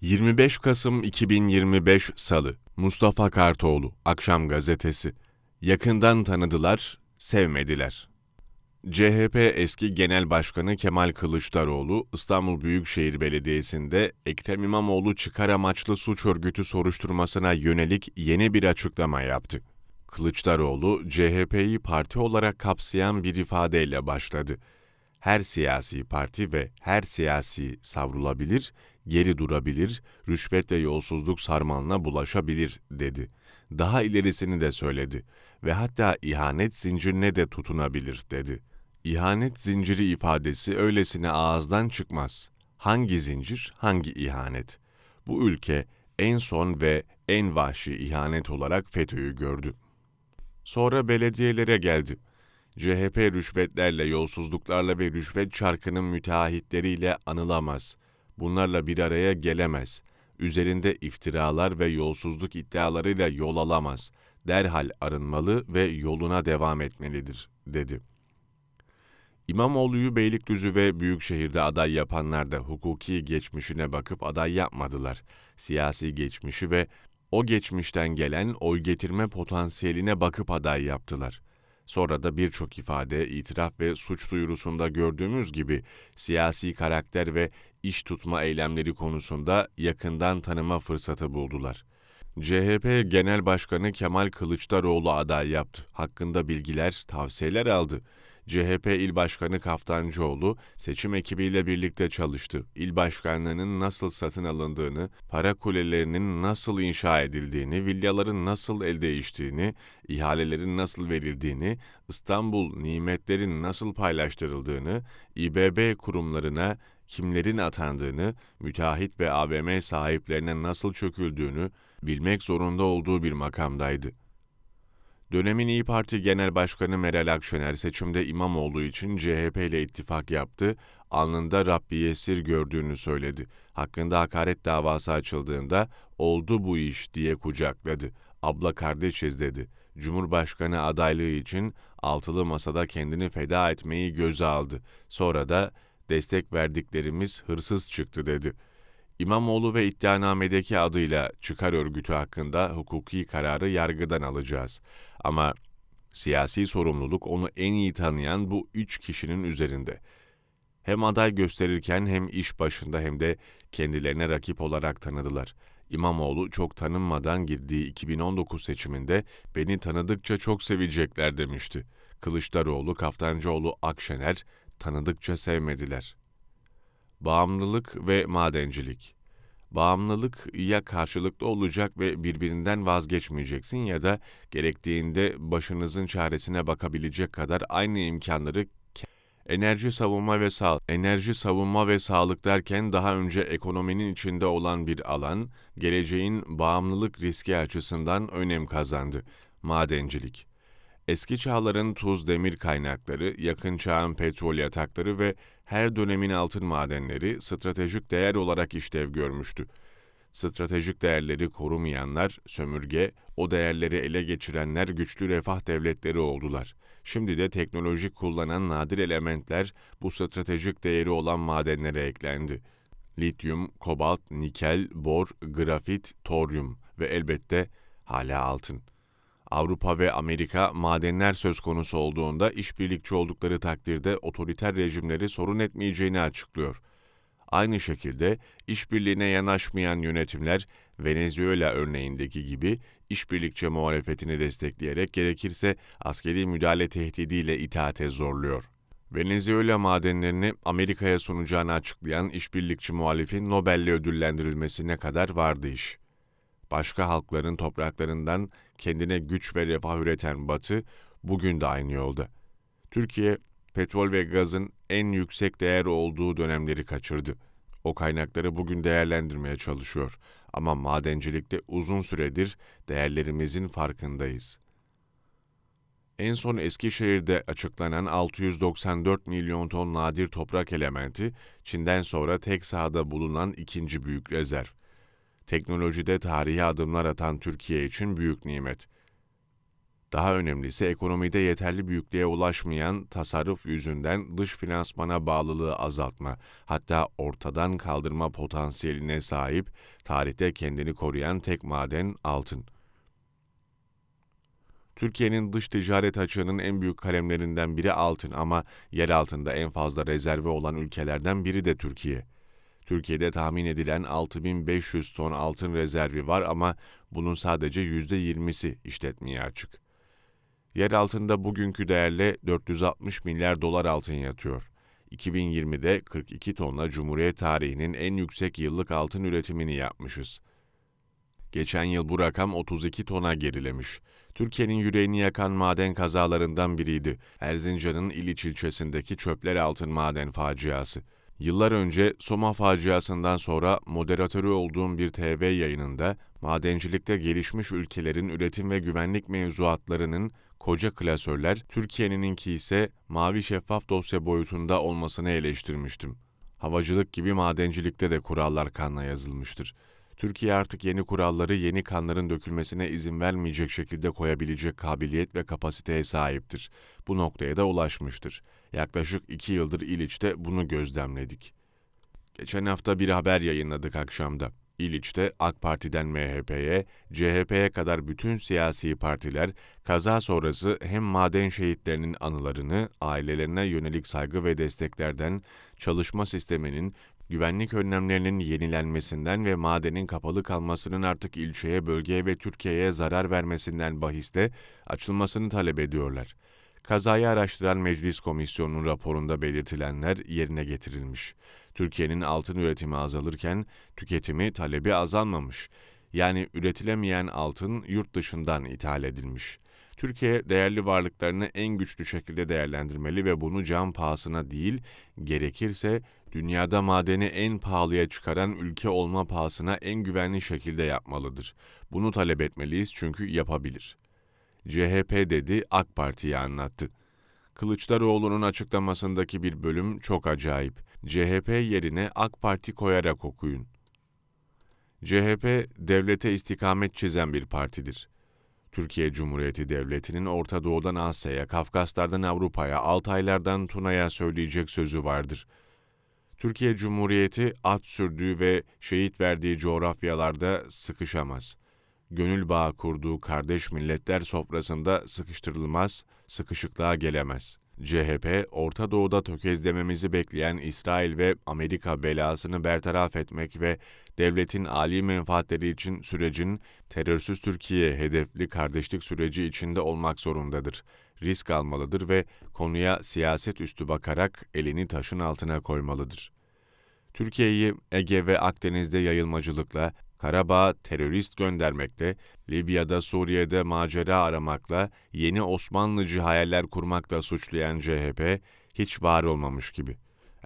25 Kasım 2025 Salı Mustafa Kartoğlu Akşam Gazetesi Yakından tanıdılar, sevmediler. CHP eski Genel Başkanı Kemal Kılıçdaroğlu, İstanbul Büyükşehir Belediyesi'nde Ekrem İmamoğlu çıkar amaçlı suç örgütü soruşturmasına yönelik yeni bir açıklama yaptı. Kılıçdaroğlu, CHP'yi parti olarak kapsayan bir ifadeyle başladı. Her siyasi parti ve her siyasi savrulabilir, geri durabilir, rüşvet ve yolsuzluk sarmalına bulaşabilir dedi. Daha ilerisini de söyledi ve hatta ihanet zincirine de tutunabilir dedi. İhanet zinciri ifadesi öylesine ağızdan çıkmaz. Hangi zincir, hangi ihanet? Bu ülke en son ve en vahşi ihanet olarak FETÖ'yü gördü. Sonra belediyelere geldi. CHP rüşvetlerle, yolsuzluklarla ve rüşvet çarkının müteahhitleriyle anılamaz. Bunlarla bir araya gelemez. Üzerinde iftiralar ve yolsuzluk iddialarıyla yol alamaz. Derhal arınmalı ve yoluna devam etmelidir, dedi. İmamoğlu'yu Beylikdüzü ve Büyükşehir'de aday yapanlar da hukuki geçmişine bakıp aday yapmadılar. Siyasi geçmişi ve o geçmişten gelen oy getirme potansiyeline bakıp aday yaptılar. Sonra da birçok ifade, itiraf ve suç duyurusunda gördüğümüz gibi siyasi karakter ve iş tutma eylemleri konusunda yakından tanıma fırsatı buldular. CHP Genel Başkanı Kemal Kılıçdaroğlu aday yaptı. Hakkında bilgiler, tavsiyeler aldı. CHP İl Başkanı Kaftancıoğlu seçim ekibiyle birlikte çalıştı. İl başkanlığının nasıl satın alındığını, para kulelerinin nasıl inşa edildiğini, villaların nasıl el değiştiğini, ihalelerin nasıl verildiğini, İstanbul nimetlerin nasıl paylaştırıldığını, İBB kurumlarına kimlerin atandığını, müteahhit ve AVM sahiplerine nasıl çöküldüğünü bilmek zorunda olduğu bir makamdaydı. Dönemin İyi Parti Genel Başkanı Meral Akşener seçimde İmamoğlu için CHP ile ittifak yaptı, alnında Rabbi Yesir gördüğünü söyledi. Hakkında hakaret davası açıldığında oldu bu iş diye kucakladı. Abla kardeşiz dedi. Cumhurbaşkanı adaylığı için altılı masada kendini feda etmeyi göze aldı. Sonra da destek verdiklerimiz hırsız çıktı dedi. İmamoğlu ve iddianamedeki adıyla çıkar örgütü hakkında hukuki kararı yargıdan alacağız. Ama siyasi sorumluluk onu en iyi tanıyan bu üç kişinin üzerinde. Hem aday gösterirken hem iş başında hem de kendilerine rakip olarak tanıdılar. İmamoğlu çok tanınmadan girdiği 2019 seçiminde beni tanıdıkça çok sevecekler demişti. Kılıçdaroğlu, Kaftancıoğlu, Akşener tanıdıkça sevmediler. Bağımlılık ve madencilik Bağımlılık ya karşılıklı olacak ve birbirinden vazgeçmeyeceksin ya da gerektiğinde başınızın çaresine bakabilecek kadar aynı imkanları enerji savunma ve sağ enerji savunma ve sağlık derken daha önce ekonominin içinde olan bir alan geleceğin bağımlılık riski açısından önem kazandı. Madencilik Eski çağların tuz demir kaynakları, yakın çağın petrol yatakları ve her dönemin altın madenleri stratejik değer olarak işlev görmüştü. Stratejik değerleri korumayanlar, sömürge, o değerleri ele geçirenler güçlü refah devletleri oldular. Şimdi de teknoloji kullanan nadir elementler bu stratejik değeri olan madenlere eklendi. Lityum, kobalt, nikel, bor, grafit, toryum ve elbette hala altın. Avrupa ve Amerika madenler söz konusu olduğunda işbirlikçi oldukları takdirde otoriter rejimleri sorun etmeyeceğini açıklıyor. Aynı şekilde işbirliğine yanaşmayan yönetimler Venezuela örneğindeki gibi işbirlikçi muhalefetini destekleyerek gerekirse askeri müdahale tehdidiyle itaate zorluyor. Venezuela madenlerini Amerika'ya sunacağını açıklayan işbirlikçi muhalifin Nobel'le ödüllendirilmesine kadar vardı iş başka halkların topraklarından kendine güç ve refah üreten Batı bugün de aynı yolda. Türkiye, petrol ve gazın en yüksek değer olduğu dönemleri kaçırdı. O kaynakları bugün değerlendirmeye çalışıyor ama madencilikte uzun süredir değerlerimizin farkındayız. En son Eskişehir'de açıklanan 694 milyon ton nadir toprak elementi, Çin'den sonra tek sahada bulunan ikinci büyük rezerv teknolojide tarihi adımlar atan Türkiye için büyük nimet. Daha önemlisi ekonomide yeterli büyüklüğe ulaşmayan tasarruf yüzünden dış finansmana bağlılığı azaltma, hatta ortadan kaldırma potansiyeline sahip tarihte kendini koruyan tek maden altın. Türkiye'nin dış ticaret açığının en büyük kalemlerinden biri altın ama yer altında en fazla rezervi olan ülkelerden biri de Türkiye. Türkiye'de tahmin edilen 6500 ton altın rezervi var ama bunun sadece %20'si işletmeye açık. Yer altında bugünkü değerle 460 milyar dolar altın yatıyor. 2020'de 42 tonla Cumhuriyet tarihinin en yüksek yıllık altın üretimini yapmışız. Geçen yıl bu rakam 32 tona gerilemiş. Türkiye'nin yüreğini yakan maden kazalarından biriydi. Erzincan'ın İliç ilçesindeki çöpler altın maden faciası. Yıllar önce Soma faciasından sonra moderatörü olduğum bir TV yayınında madencilikte gelişmiş ülkelerin üretim ve güvenlik mevzuatlarının koca klasörler, Türkiye'ninki ise mavi şeffaf dosya boyutunda olmasını eleştirmiştim. Havacılık gibi madencilikte de kurallar kanla yazılmıştır. Türkiye artık yeni kuralları yeni kanların dökülmesine izin vermeyecek şekilde koyabilecek kabiliyet ve kapasiteye sahiptir. Bu noktaya da ulaşmıştır. Yaklaşık iki yıldır İliç'te bunu gözlemledik. Geçen hafta bir haber yayınladık akşamda. İliç'te AK Parti'den MHP'ye, CHP'ye kadar bütün siyasi partiler kaza sonrası hem maden şehitlerinin anılarını, ailelerine yönelik saygı ve desteklerden, çalışma sisteminin, güvenlik önlemlerinin yenilenmesinden ve madenin kapalı kalmasının artık ilçeye, bölgeye ve Türkiye'ye zarar vermesinden bahiste açılmasını talep ediyorlar. Kazayı araştıran Meclis Komisyonu'nun raporunda belirtilenler yerine getirilmiş. Türkiye'nin altın üretimi azalırken tüketimi, talebi azalmamış. Yani üretilemeyen altın yurt dışından ithal edilmiş. Türkiye değerli varlıklarını en güçlü şekilde değerlendirmeli ve bunu can pahasına değil, gerekirse dünyada madeni en pahalıya çıkaran ülke olma pahasına en güvenli şekilde yapmalıdır. Bunu talep etmeliyiz çünkü yapabilir. CHP dedi, AK Parti'ye anlattı. Kılıçdaroğlu'nun açıklamasındaki bir bölüm çok acayip. CHP yerine AK Parti koyarak okuyun. CHP, devlete istikamet çizen bir partidir. Türkiye Cumhuriyeti Devleti'nin Orta Doğu'dan Asya'ya, Kafkaslardan Avrupa'ya, Altaylardan Tuna'ya söyleyecek sözü vardır. Türkiye Cumhuriyeti at sürdüğü ve şehit verdiği coğrafyalarda sıkışamaz. Gönül bağı kurduğu kardeş milletler sofrasında sıkıştırılmaz, sıkışıklığa gelemez.'' CHP, Orta Doğu'da tökezlememizi bekleyen İsrail ve Amerika belasını bertaraf etmek ve devletin âli menfaatleri için sürecin terörsüz Türkiye hedefli kardeşlik süreci içinde olmak zorundadır. Risk almalıdır ve konuya siyaset üstü bakarak elini taşın altına koymalıdır. Türkiye'yi Ege ve Akdeniz'de yayılmacılıkla, Karabağ terörist göndermekle, Libya'da Suriye'de macera aramakla, yeni Osmanlıcı hayaller kurmakla suçlayan CHP hiç var olmamış gibi.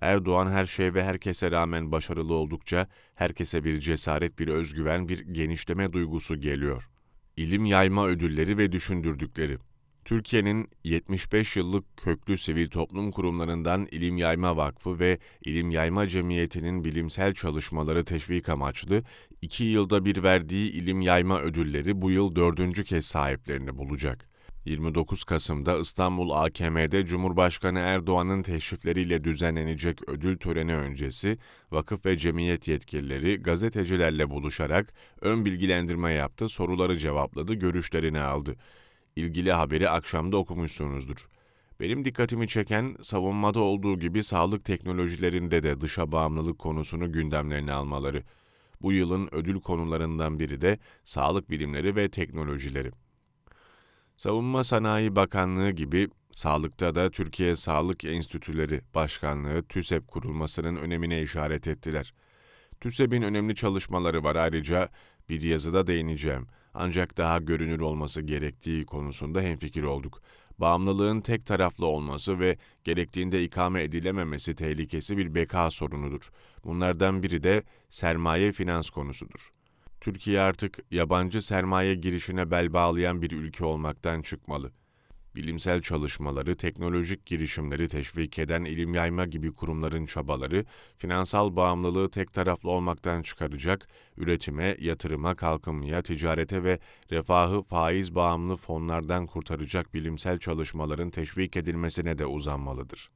Erdoğan her şey ve herkese rağmen başarılı oldukça herkese bir cesaret, bir özgüven, bir genişleme duygusu geliyor. İlim yayma ödülleri ve düşündürdükleri. Türkiye'nin 75 yıllık köklü sivil toplum kurumlarından İlim Yayma Vakfı ve İlim Yayma Cemiyeti'nin bilimsel çalışmaları teşvik amaçlı iki yılda bir verdiği İlim Yayma ödülleri bu yıl dördüncü kez sahiplerini bulacak. 29 Kasım'da İstanbul AKM'de Cumhurbaşkanı Erdoğan'ın teşrifleriyle düzenlenecek ödül töreni öncesi vakıf ve cemiyet yetkilileri gazetecilerle buluşarak ön bilgilendirme yaptı, soruları cevapladı, görüşlerini aldı ilgili haberi akşamda okumuşsunuzdur. Benim dikkatimi çeken savunmada olduğu gibi sağlık teknolojilerinde de dışa bağımlılık konusunu gündemlerine almaları. Bu yılın ödül konularından biri de sağlık bilimleri ve teknolojileri. Savunma Sanayi Bakanlığı gibi sağlıkta da Türkiye Sağlık Enstitüleri Başkanlığı TÜSEP kurulmasının önemine işaret ettiler. TÜSEP'in önemli çalışmaları var ayrıca bir yazıda değineceğim ancak daha görünür olması gerektiği konusunda hemfikir olduk. Bağımlılığın tek taraflı olması ve gerektiğinde ikame edilememesi tehlikesi bir beka sorunudur. Bunlardan biri de sermaye finans konusudur. Türkiye artık yabancı sermaye girişine bel bağlayan bir ülke olmaktan çıkmalı. Bilimsel çalışmaları, teknolojik girişimleri teşvik eden ilim yayma gibi kurumların çabaları, finansal bağımlılığı tek taraflı olmaktan çıkaracak, üretime, yatırıma, kalkınmaya, ticarete ve refahı faiz bağımlı fonlardan kurtaracak bilimsel çalışmaların teşvik edilmesine de uzanmalıdır.